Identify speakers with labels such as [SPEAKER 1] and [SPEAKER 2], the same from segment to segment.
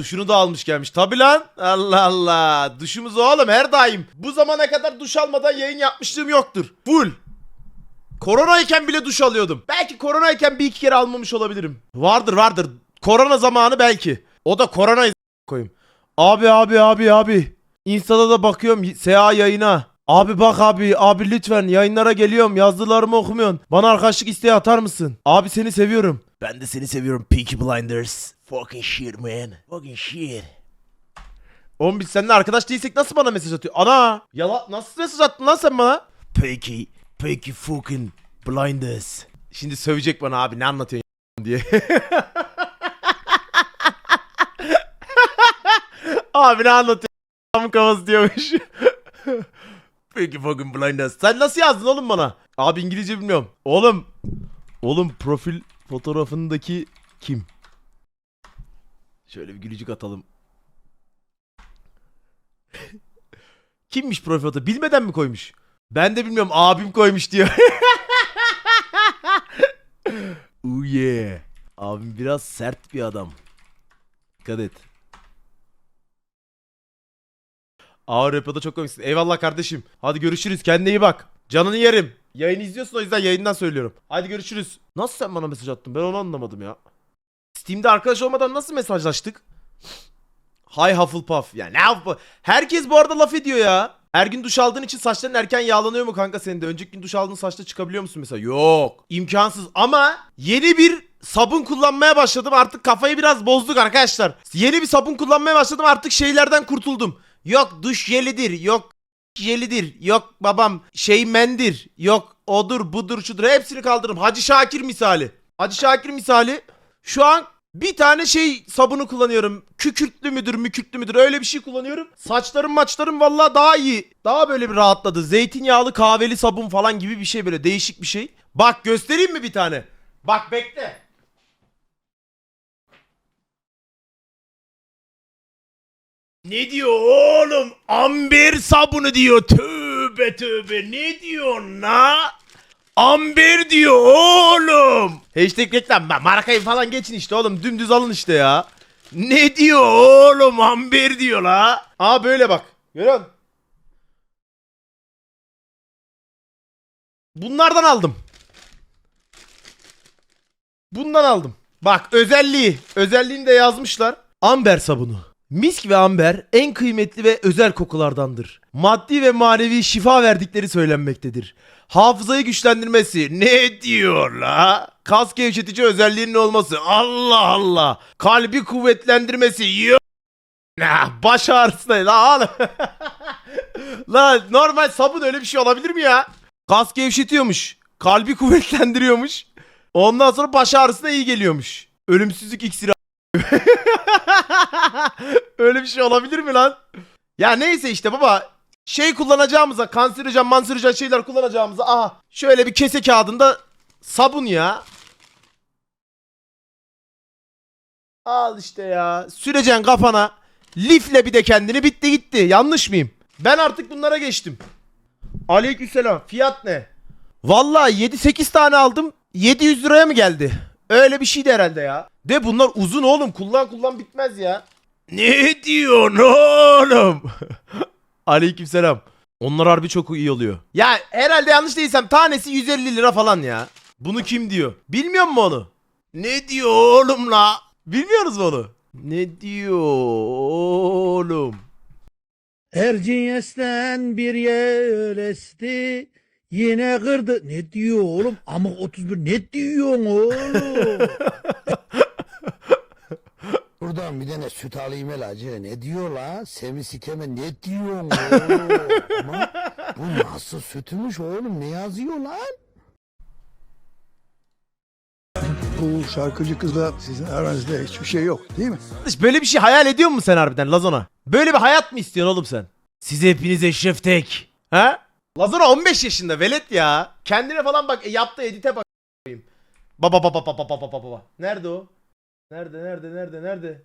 [SPEAKER 1] duşunu da almış gelmiş. Tabi lan. Allah Allah. Duşumuz oğlum her daim. Bu zamana kadar duş almadan yayın yapmışlığım yoktur. Full. Koronayken bile duş alıyordum. Belki koronayken bir iki kere almamış olabilirim. Vardır vardır. Korona zamanı belki. O da koronayı koyayım. Abi abi abi abi. Insta'da da bakıyorum SA yayına. Abi bak abi abi lütfen yayınlara geliyorum yazdılarımı okumuyorsun. Bana arkadaşlık isteği atar mısın? Abi seni seviyorum. Ben de seni seviyorum Peaky Blinders. Fucking shit man. Fucking shit. Oğlum biz seninle arkadaş değilsek nasıl bana mesaj atıyor? Ana! Yala nasıl mesaj attın lan sen bana? Peaky, Peaky fucking Blinders. Şimdi sövecek bana abi ne anlatıyorsun diye. abi ne anlatıyorsun Adamın kafası diyormuş. Peki fucking blinders. Sen nasıl yazdın oğlum bana? Abi İngilizce bilmiyorum. Oğlum. Oğlum profil fotoğrafındaki kim? Şöyle bir gülücük atalım. Kimmiş profil fotoğrafı? Bilmeden mi koymuş? Ben de bilmiyorum. Abim koymuş diyor. oh yeah. Abim biraz sert bir adam. Dikkat et. Ağır yapıda çok komiksin. Eyvallah kardeşim. Hadi görüşürüz. Kendine iyi bak. Canını yerim. Yayını izliyorsun o yüzden yayından söylüyorum. Hadi görüşürüz. Nasıl sen bana mesaj attın? Ben onu anlamadım ya. Steam'de arkadaş olmadan nasıl mesajlaştık? Hay Hufflepuff. Ya ne Hufflepuff? Herkes bu arada laf ediyor ya. Her gün duş aldığın için saçların erken yağlanıyor mu kanka senin de? Önceki gün duş aldığın saçta çıkabiliyor musun mesela? Yok. İmkansız ama yeni bir sabun kullanmaya başladım. Artık kafayı biraz bozduk arkadaşlar. Yeni bir sabun kullanmaya başladım. Artık şeylerden kurtuldum. Yok duş jelidir. Yok jelidir. Yok babam şey mendir. Yok odur budur şudur. Hepsini kaldırdım. Hacı Şakir misali. Hacı Şakir misali. Şu an bir tane şey sabunu kullanıyorum. Kükürtlü müdür, mükürtlü müdür öyle bir şey kullanıyorum. Saçlarım maçlarım valla daha iyi. Daha böyle bir rahatladı. Zeytinyağlı kahveli sabun falan gibi bir şey böyle değişik bir şey. Bak göstereyim mi bir tane? Bak bekle. Ne diyor oğlum? Amber sabunu diyor. Tövbe tövbe. Ne diyorsun la? Amber diyor oğlum. Hashtag reklam. Markayı falan geçin işte oğlum. Dümdüz alın işte ya. Ne diyor oğlum? Amber diyor la. Aa böyle bak. Görüyor musun? Bunlardan aldım. Bundan aldım. Bak özelliği. Özelliğini de yazmışlar. Amber sabunu. Misk ve amber en kıymetli ve özel kokulardandır. Maddi ve manevi şifa verdikleri söylenmektedir. Hafızayı güçlendirmesi. Ne diyor la? Kas gevşetici özelliğinin olması. Allah Allah. Kalbi kuvvetlendirmesi. Yok. Nah, baş ağrısına la oğlum. la normal sabun öyle bir şey olabilir mi ya? Kas gevşetiyormuş. Kalbi kuvvetlendiriyormuş. Ondan sonra baş ağrısına iyi geliyormuş. Ölümsüzlük iksiri Öyle bir şey olabilir mi lan? Ya neyse işte baba. Şey kullanacağımıza kanserojen manserojen şeyler kullanacağımıza aha şöyle bir kese kağıdında sabun ya. Al işte ya. Süreceksin kafana. Lifle bir de kendini bitti gitti. Yanlış mıyım? Ben artık bunlara geçtim. Aleykümselam. Fiyat ne? Vallahi 7-8 tane aldım. 700 liraya mı geldi? Öyle bir şeydi herhalde ya. De bunlar uzun oğlum. Kullan kullan bitmez ya. Ne diyorsun oğlum? Aleykümselam. Onlar harbi çok iyi oluyor. Ya herhalde yanlış değilsem tanesi 150 lira falan ya. Bunu kim diyor? Bilmiyor mu onu? Ne diyor oğlum la? Bilmiyoruz mu onu? Ne diyor oğlum?
[SPEAKER 2] Erciyes'ten bir yel esti. Yine kırdı. Ne diyor oğlum? Amık 31 ne diyorsun oğlum?
[SPEAKER 3] Buradan bir tane süt alayım hele acele. Ne diyor la? Semi sikeme ne diyorsun? Ama bu nasıl sütümüş oğlum? Ne yazıyor lan?
[SPEAKER 4] Bu şarkıcı kızla sizin aranızda hiçbir şey yok değil mi?
[SPEAKER 1] Kardeş, Böyle bir şey hayal ediyor musun sen harbiden Lazona? Böyle bir hayat mı istiyorsun oğlum sen? Size hepinize eşref tek. Ha? Lazona 15 yaşında velet ya. Kendine falan bak e, yaptığı edite bak. Baba baba baba baba baba baba. Nerede o? Nerede nerede nerede nerede?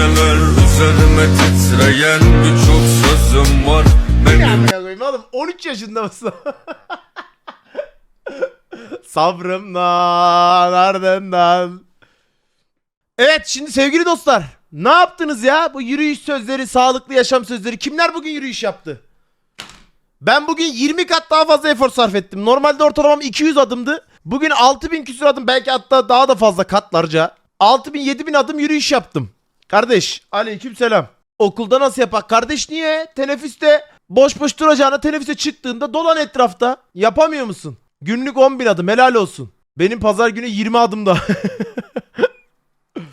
[SPEAKER 5] Üzerime titreyen birçok sözüm var Benim
[SPEAKER 1] koyayım oğlum 13 yaşında mısın? Sabrımdan ardından. Evet şimdi sevgili dostlar. Ne yaptınız ya? Bu yürüyüş sözleri, sağlıklı yaşam sözleri. Kimler bugün yürüyüş yaptı? Ben bugün 20 kat daha fazla efor sarf ettim. Normalde ortalamam 200 adımdı. Bugün 6000 küsur adım belki hatta daha da fazla katlarca. 6000 7000 adım yürüyüş yaptım. Kardeş aleyküm selam. Okulda nasıl yapak? Kardeş niye? Teneffüste boş boş duracağına teneffüse çıktığında dolan etrafta. Yapamıyor musun? Günlük 10.000 adım helal olsun. Benim pazar günü 20 adımda.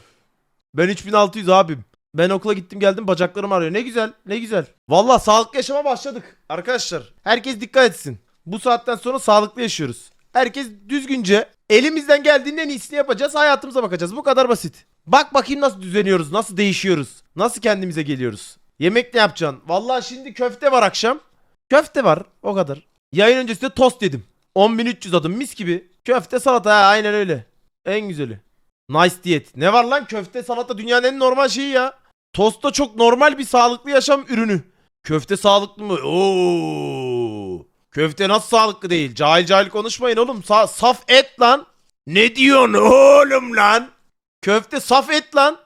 [SPEAKER 1] ben 3600 abim. Ben okula gittim geldim bacaklarım ağrıyor. Ne güzel ne güzel. Valla sağlıklı yaşama başladık. Arkadaşlar herkes dikkat etsin. Bu saatten sonra sağlıklı yaşıyoruz. Herkes düzgünce elimizden geldiğinin en iyisini yapacağız. Hayatımıza bakacağız. Bu kadar basit. Bak bakayım nasıl düzeniyoruz. Nasıl değişiyoruz. Nasıl kendimize geliyoruz. Yemek ne yapacaksın? Valla şimdi köfte var akşam. Köfte var o kadar. Yayın öncesinde tost yedim. 10.300 adım mis gibi. Köfte salata ha, aynen öyle. En güzeli. Nice diyet. Ne var lan köfte salata dünyanın en normal şeyi ya. Tost da çok normal bir sağlıklı yaşam ürünü. Köfte sağlıklı mı? Oo. Köfte nasıl sağlıklı değil? Cahil cahil konuşmayın oğlum. Sa- saf et lan. Ne diyorsun oğlum lan? Köfte saf et lan.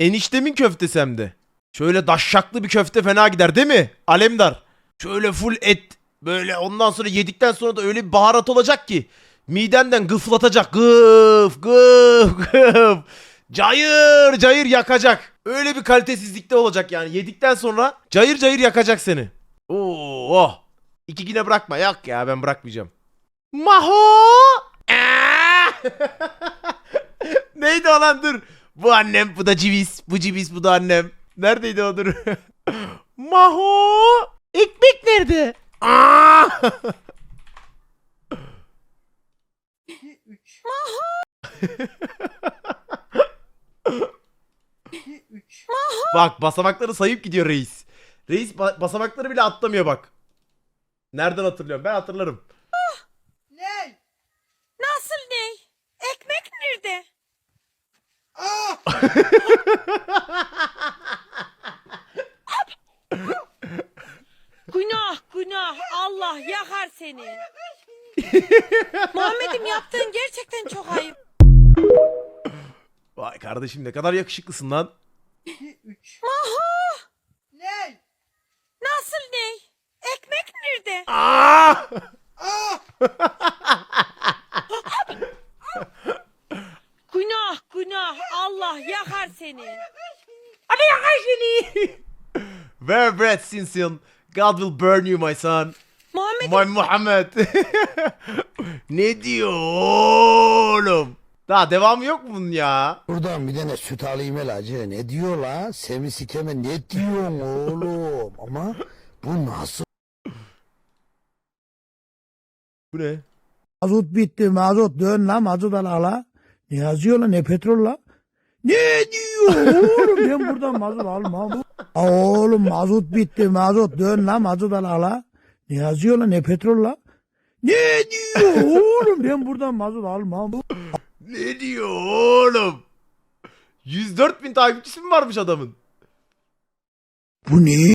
[SPEAKER 1] Eniştemin köftesi hem de. Şöyle daşşaklı bir köfte fena gider değil mi? Alemdar. Şöyle full et. Böyle ondan sonra yedikten sonra da öyle bir baharat olacak ki. Midenden gıflatacak. Gıf gıf gıf. Cayır cayır yakacak. Öyle bir kalitesizlikte olacak yani. Yedikten sonra cayır cayır yakacak seni. Oo, oh. İki güne bırakma. Yok ya ben bırakmayacağım. Maho! Neydi o lan dur. Bu annem bu da civis. Bu civis bu da annem. Neredeydi o dur. Maho! Ekmek nerede? Aa! Bak basamakları sayıp gidiyor reis. Reis ba- basamakları bile atlamıyor bak. Nereden hatırlıyorum? Ben hatırlarım.
[SPEAKER 6] Nasıl ne? Ekmek nerede? günah günah Allah yakar seni. Muhammed'im yaptığın gerçekten çok ayıp.
[SPEAKER 1] Vay kardeşim ne kadar yakışıklısın lan.
[SPEAKER 6] Nasıl ne? Ekmek nerede?
[SPEAKER 1] Aa!
[SPEAKER 6] Günah günah Allah yakar seni.
[SPEAKER 1] Where bread sinsin. God will burn you my son.
[SPEAKER 6] Muhammed
[SPEAKER 1] My Muhammed. ne diyor oğlum? Daha devamı yok mu bunun ya?
[SPEAKER 3] Buradan bir tane süt alayım hele hacı. Ne diyor la? Semi sikeme ne diyorsun oğlum? Ama bu nasıl
[SPEAKER 1] Bu ne?
[SPEAKER 2] Mazot bitti mazot dön la mazot al ala. Ne yazıyor la ne petrol la? Ne diyor oğlum ben buradan mazot almam. Aa, oğlum mazot bitti mazot dön la mazot al ala. Ne yazıyor la ne petrol la? Ne diyor oğlum ben buradan mazot almam.
[SPEAKER 1] Ne diyor oğlum? 104 bin takipçisi mi varmış adamın?
[SPEAKER 2] Bu ne?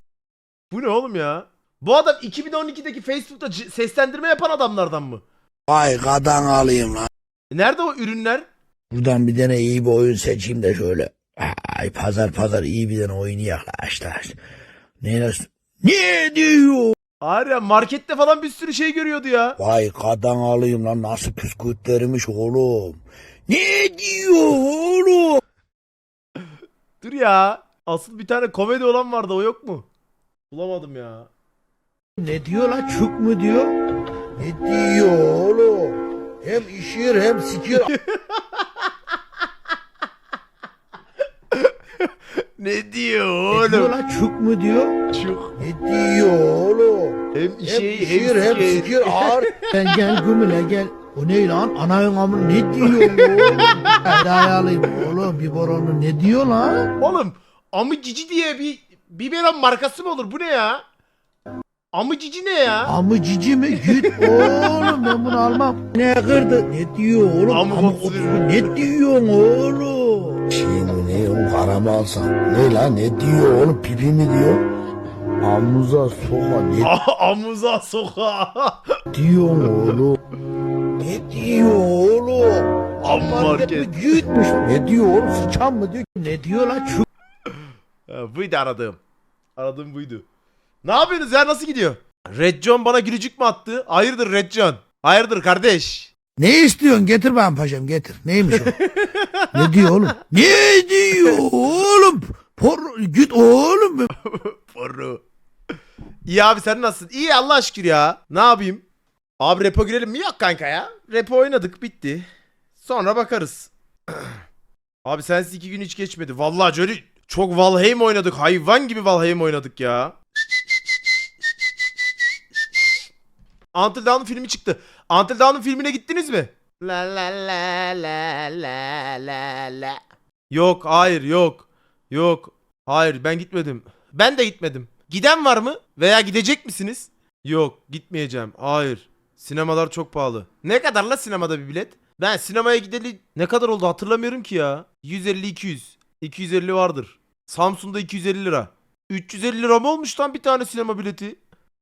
[SPEAKER 1] Bu ne oğlum ya? Bu adam 2012'deki Facebook'ta seslendirme yapan adamlardan mı?
[SPEAKER 2] Vay kadan alayım lan.
[SPEAKER 1] E nerede o ürünler?
[SPEAKER 2] Buradan bir tane iyi bir oyun seçeyim de şöyle. Ay pazar pazar iyi bir tane oyunu yaklaşlar. Ne nasıl? Ne diyor?
[SPEAKER 1] Ya markette falan bir sürü şey görüyordu ya.
[SPEAKER 2] Vay kadan alayım lan nasıl püskürtlermiş oğlum. Ne diyor oğlum?
[SPEAKER 1] Dur ya. Asıl bir tane komedi olan vardı o yok mu? Bulamadım ya.
[SPEAKER 2] Ne diyor lan çuk mu diyor? Ne diyor oğlum? Hem işiyor hem sikiyor.
[SPEAKER 1] Ne diyor
[SPEAKER 2] Ne diyor
[SPEAKER 1] oğlum?
[SPEAKER 2] lan çuk mu diyor?
[SPEAKER 1] Çok.
[SPEAKER 2] Ne diyor oğlum?
[SPEAKER 1] Hem
[SPEAKER 2] Hem
[SPEAKER 1] işi
[SPEAKER 2] işiyor
[SPEAKER 1] hem
[SPEAKER 2] hem
[SPEAKER 1] sikiyor
[SPEAKER 2] ağır. Sen gel gümüle gel. O ne lan? Anayın amını ne diyor oğlum? Eda'yı alayım oğlum biberonu ne diyor lan?
[SPEAKER 1] Oğlum Amı Cici diye bir biberon markası mı olur? Bu ne ya? Amı Cici ne ya?
[SPEAKER 2] Amı cici mi? Git oğlum ben bunu almam. Ne kırdı? Ne diyor oğlum?
[SPEAKER 1] Amı
[SPEAKER 2] Amı bir. Ne diyorsun oğlum?
[SPEAKER 3] Şimdi ne oğlum karamı alsam? Ne la ne diyor oğlum pipi mi diyor? Amuza soka ne
[SPEAKER 1] Amuza sokağa.
[SPEAKER 3] diyorsun oğlum?
[SPEAKER 2] Ne diyor oğlum?
[SPEAKER 1] market.
[SPEAKER 2] Gitmiş. Ne diyor oğlum? Sıçan mı diyor? Ne diyor lan? Şu
[SPEAKER 1] Ha, buydu aradığım. Aradığım buydu. Ne yapıyorsunuz ya nasıl gidiyor? Red John bana gülücük mü attı? Hayırdır Red John? Hayırdır kardeş?
[SPEAKER 2] Ne istiyorsun? Getir bana paşam getir. Neymiş o? ne diyor oğlum? Ne diyor oğlum? Por git oğlum.
[SPEAKER 1] Porno. İyi abi sen nasılsın? İyi Allah şükür ya. Ne yapayım? Abi repo girelim mi? Yok kanka ya. Repo oynadık bitti. Sonra bakarız. abi sensiz iki gün hiç geçmedi. Vallahi Johnny çok Valheim oynadık. Hayvan gibi Valheim oynadık ya. Until Dawn'un filmi çıktı. Until Dawn'un filmine gittiniz mi? La la la la la la la. Yok hayır yok. Yok. Hayır ben gitmedim. Ben de gitmedim. Giden var mı? Veya gidecek misiniz? Yok gitmeyeceğim. Hayır. Sinemalar çok pahalı. Ne kadar la sinemada bir bilet? Ben sinemaya gideli ne kadar oldu hatırlamıyorum ki ya. 150-200. 250 vardır. Samsun'da 250 lira. 350 lira mı olmuş lan bir tane sinema bileti?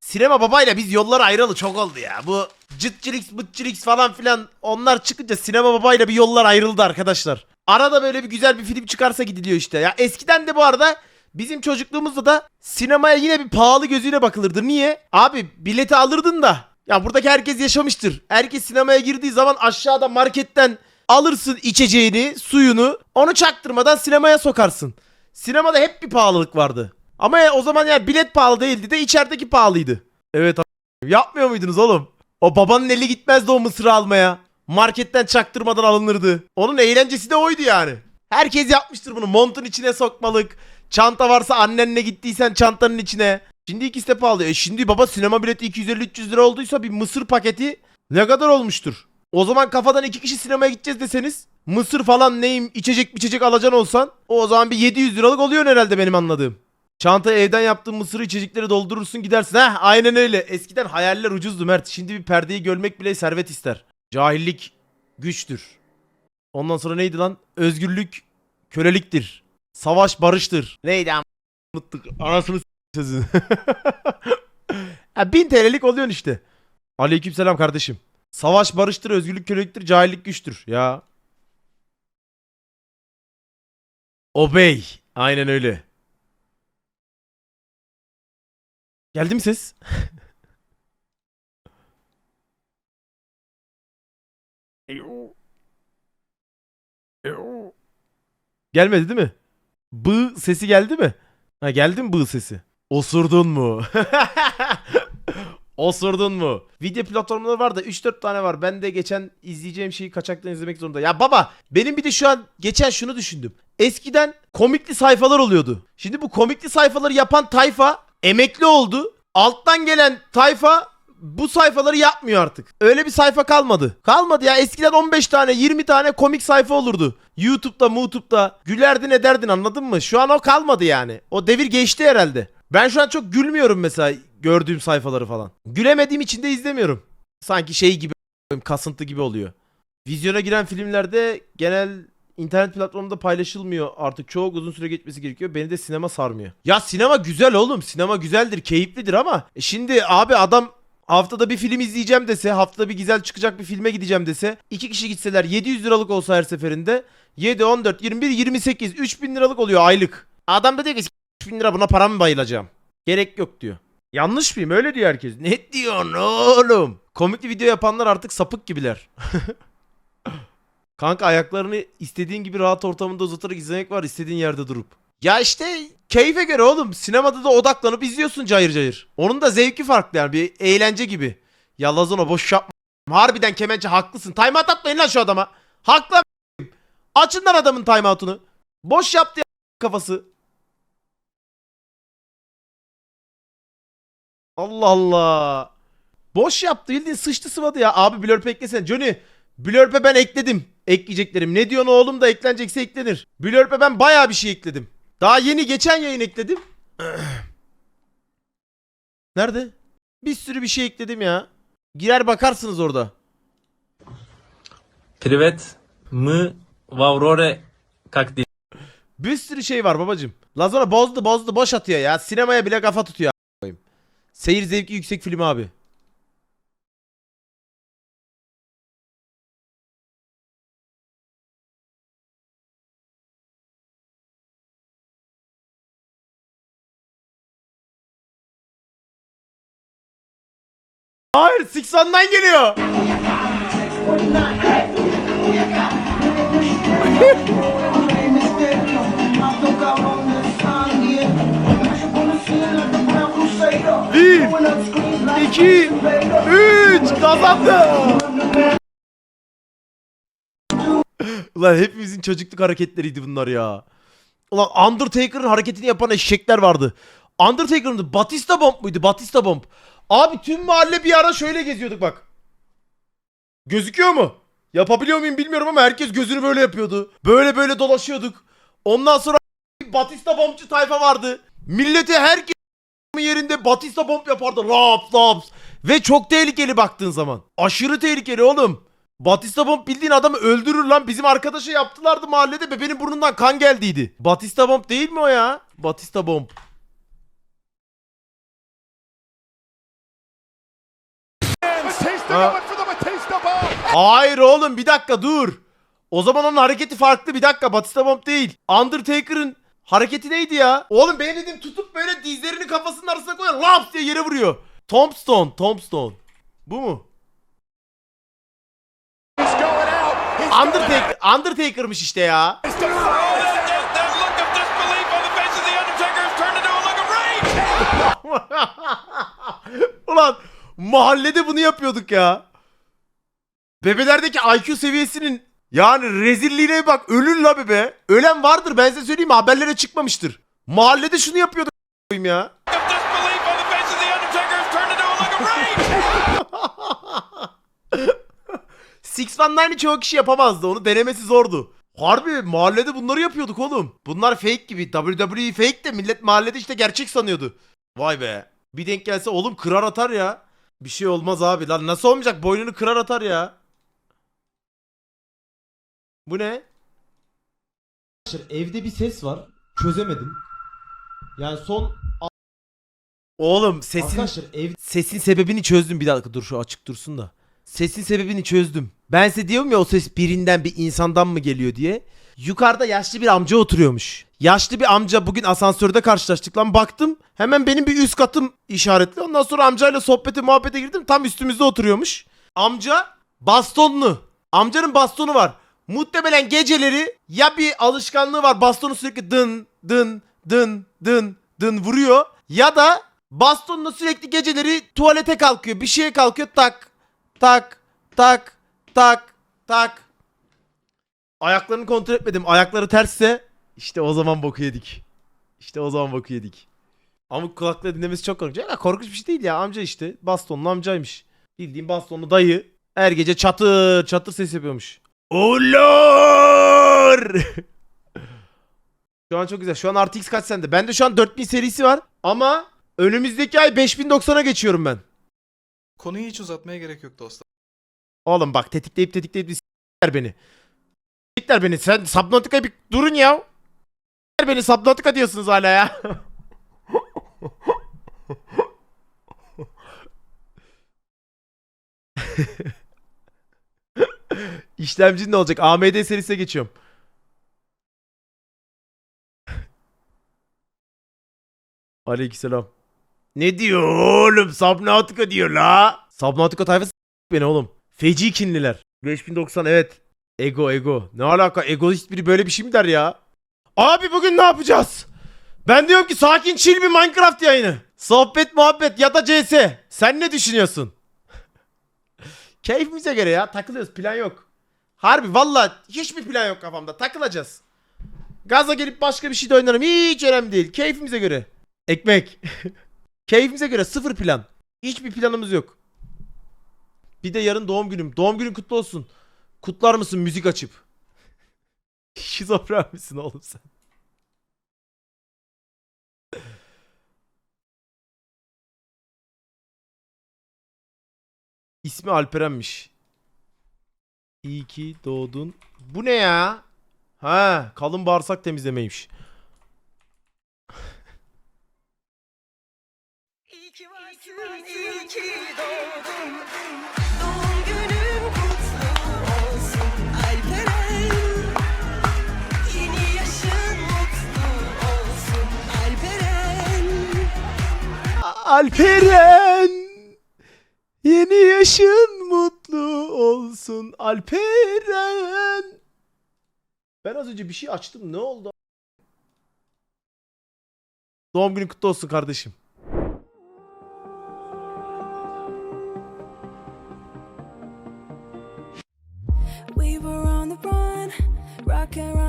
[SPEAKER 1] Sinema babayla biz yollar ayrılı çok oldu ya. Bu cıtçiliks bıtçiliks falan filan onlar çıkınca sinema babayla bir yollar ayrıldı arkadaşlar. Arada böyle bir güzel bir film çıkarsa gidiliyor işte. Ya eskiden de bu arada bizim çocukluğumuzda da sinemaya yine bir pahalı gözüyle bakılırdı. Niye? Abi bileti alırdın da. Ya buradaki herkes yaşamıştır. Herkes sinemaya girdiği zaman aşağıda marketten alırsın içeceğini, suyunu. Onu çaktırmadan sinemaya sokarsın. Sinemada hep bir pahalılık vardı. Ama ya o zaman yani bilet pahalı değildi de içerideki pahalıydı. Evet a- yapmıyor muydunuz oğlum? O babanın eli gitmezdi o mısırı almaya. Marketten çaktırmadan alınırdı. Onun eğlencesi de oydu yani. Herkes yapmıştır bunu. Montun içine sokmalık. Çanta varsa annenle gittiysen çantanın içine. Şimdi ikisi de pahalı. E şimdi baba sinema bileti 250-300 lira olduysa bir mısır paketi ne kadar olmuştur? O zaman kafadan iki kişi sinemaya gideceğiz deseniz mısır falan neyim içecek içecek alacaksın olsan o zaman bir 700 liralık oluyor herhalde benim anladığım. Çantaya evden yaptığın mısırı içecekleri doldurursun gidersin. Heh aynen öyle. Eskiden hayaller ucuzdu Mert. Şimdi bir perdeyi görmek bile servet ister. Cahillik güçtür. Ondan sonra neydi lan? Özgürlük köleliktir. Savaş barıştır. Neydi am? Unuttuk. Anasını s- sözü. ha, 1000 TL'lik oluyorsun işte. Aleykümselam kardeşim. Savaş barıştır, özgürlük köleliktir, cahillik güçtür. Ya. Obey. Aynen öyle. Geldi mi ses? Gelmedi değil mi? Bı sesi geldi mi? Ha geldi mi bı sesi? Osurdun mu? Osurdun mu? Video platformları var da 3-4 tane var. Ben de geçen izleyeceğim şeyi kaçaktan izlemek zorunda. Ya baba benim bir de şu an geçen şunu düşündüm. Eskiden komikli sayfalar oluyordu. Şimdi bu komikli sayfaları yapan tayfa emekli oldu. Alttan gelen tayfa bu sayfaları yapmıyor artık. Öyle bir sayfa kalmadı. Kalmadı ya. Eskiden 15 tane 20 tane komik sayfa olurdu. YouTube'da, YouTube'da gülerdin ederdin anladın mı? Şu an o kalmadı yani. O devir geçti herhalde. Ben şu an çok gülmüyorum mesela gördüğüm sayfaları falan. Gülemediğim için de izlemiyorum. Sanki şey gibi kasıntı gibi oluyor. Vizyona giren filmlerde genel internet platformunda paylaşılmıyor artık. Çok uzun süre geçmesi gerekiyor. Beni de sinema sarmıyor. Ya sinema güzel oğlum. Sinema güzeldir, keyiflidir ama e şimdi abi adam haftada bir film izleyeceğim dese, haftada bir güzel çıkacak bir filme gideceğim dese, iki kişi gitseler 700 liralık olsa her seferinde 7, 14, 21, 28, 3000 liralık oluyor aylık. Adam da diyor ki 3000 lira buna para mı bayılacağım? Gerek yok diyor. Yanlış mıyım? Öyle diyor herkes. Ne diyorsun oğlum? Komikli video yapanlar artık sapık gibiler. Kanka ayaklarını istediğin gibi rahat ortamında uzatarak izlemek var istediğin yerde durup. Ya işte keyfe göre oğlum. Sinemada da odaklanıp izliyorsun cayır cayır. Onun da zevki farklı yani bir eğlence gibi. Ya Lazona boş yapma. Harbiden kemençe haklısın. Timeout atmayın lan şu adama. Haklı. Açın lan adamın timeout'unu. Boş yaptı ya kafası. Allah Allah. Boş yaptı bildiğin sıçtı sıvadı ya. Abi blurp eklesene. Johnny Blurp'e ben ekledim. Ekleyeceklerim. Ne diyorsun oğlum da eklenecekse eklenir. Blurp'e ben baya bir şey ekledim. Daha yeni geçen yayın ekledim. Nerede? Bir sürü bir şey ekledim ya. Girer bakarsınız orada.
[SPEAKER 7] Privet mı Vavrore kakti.
[SPEAKER 1] Bir sürü şey var babacım. Lazona bozdu bozdu boş atıyor ya. Sinemaya bile kafa tutuyor. Seyir zevki yüksek film abi. Hayır Six One'dan geliyor. Bir, iki, üç kazandı. Ulan hepimizin çocukluk hareketleriydi bunlar ya. Ulan Undertaker'ın hareketini yapan eşekler vardı. Undertaker'ın Batista Bomb muydu? Batista Bomb. Abi tüm mahalle bir ara şöyle geziyorduk bak. Gözüküyor mu? Yapabiliyor muyum bilmiyorum ama herkes gözünü böyle yapıyordu. Böyle böyle dolaşıyorduk. Ondan sonra Batista bombçu tayfa vardı. Millete herkes yerinde Batista bomb yapardı. Laps laps. Ve çok tehlikeli baktığın zaman. Aşırı tehlikeli oğlum. Batista bomb bildiğin adamı öldürür lan. Bizim arkadaşa yaptılardı mahallede. Bebeğin burnundan kan geldiydi. Batista bomb değil mi o ya? Batista bomb. Ha. Hayır oğlum bir dakika dur. O zaman onun hareketi farklı bir dakika Batista Bomb değil. Undertaker'ın hareketi neydi ya? Oğlum benim dediğim tutup böyle dizlerini kafasının arasına koyuyor. Laps diye yere vuruyor. Tombstone, Tombstone. Bu mu? Undertaker, Undertaker'mış işte ya. Ulan mahallede bunu yapıyorduk ya. Bebelerdeki IQ seviyesinin yani rezilliğine bak ölür la bebe. Ölen vardır ben size söyleyeyim haberlere çıkmamıştır. Mahallede şunu yapıyorduk ya. Six One Nine'i çoğu kişi yapamazdı. Onu denemesi zordu. Harbi mahallede bunları yapıyorduk oğlum. Bunlar fake gibi. WWE fake de millet mahallede işte gerçek sanıyordu. Vay be. Bir denk gelse oğlum kırar atar ya. Bir şey olmaz abi. Lan nasıl olmayacak? Boynunu kırar atar ya. Bu ne?
[SPEAKER 8] Evde bir ses var. Çözemedim. Yani son
[SPEAKER 1] Oğlum sesin
[SPEAKER 8] arkadaşlar ev
[SPEAKER 1] sesin sebebini çözdüm. Bir dakika dur şu açık dursun da. Sesin sebebini çözdüm. Ben size diyorum ya o ses birinden bir insandan mı geliyor diye. Yukarıda yaşlı bir amca oturuyormuş. Yaşlı bir amca bugün asansörde karşılaştık lan baktım. Hemen benim bir üst katım işaretli. Ondan sonra amcayla sohbete muhabbete girdim. Tam üstümüzde oturuyormuş. Amca bastonlu. Amcanın bastonu var. Muhtemelen geceleri ya bir alışkanlığı var bastonu sürekli dın dın dın dın dın vuruyor. Ya da bastonla sürekli geceleri tuvalete kalkıyor. Bir şeye kalkıyor tak tak tak tak tak. Ayaklarını kontrol etmedim. Ayakları tersse işte o zaman boku yedik. İşte o zaman boku yedik. Ama kulakla dinlemesi çok korkunç. Ya korkunç bir şey değil ya amca işte. Bastonlu amcaymış. Bildiğin bastonlu dayı. Her gece çatır çatır ses yapıyormuş. Olur. şu an çok güzel. Şu an RTX kaç sende? Bende şu an 4000 serisi var. Ama önümüzdeki ay 5090'a geçiyorum ben.
[SPEAKER 9] Konuyu hiç uzatmaya gerek yok dostlar.
[SPEAKER 1] Oğlum bak tetikleyip tetikleyip bir s**ler beni. S**ler beni. Sen Subnautica bir durun ya. Beni Subnautica diyorsunuz hala ya. İşlemcin ne olacak? AMD serisine geçiyorum. Aleykümselam. Ne diyor oğlum? Subnautica diyor la. Subnautica tayfası beni oğlum. Feci kinliler. 5090 evet. Ego ego. Ne alaka? Egoist biri böyle bir şey mi der ya? Abi bugün ne yapacağız? Ben diyorum ki sakin chill bir Minecraft yayını. Sohbet muhabbet ya da CS. Sen ne düşünüyorsun? Keyfimize göre ya takılıyoruz plan yok. Harbi valla hiçbir plan yok kafamda takılacağız. Gaza gelip başka bir şey de oynarım hiç önemli değil. Keyfimize göre. Ekmek. Keyfimize göre sıfır plan. Hiçbir planımız yok. Bir de yarın doğum günüm. Doğum günün kutlu olsun. Kutlar mısın müzik açıp? Şizofren misin oğlum sen? İsmi Alperen'miş. İyi ki doğdun. Bu ne ya? Ha, kalın bağırsak temizlemeymiş.
[SPEAKER 10] İyi ki varsın, iyi ki doğdun. Alperen. Yeni yaşın mutlu olsun Alperen.
[SPEAKER 1] Ben az önce bir şey açtım. Ne oldu? Doğum günün kutlu olsun kardeşim.
[SPEAKER 10] We were on the run, rocking around the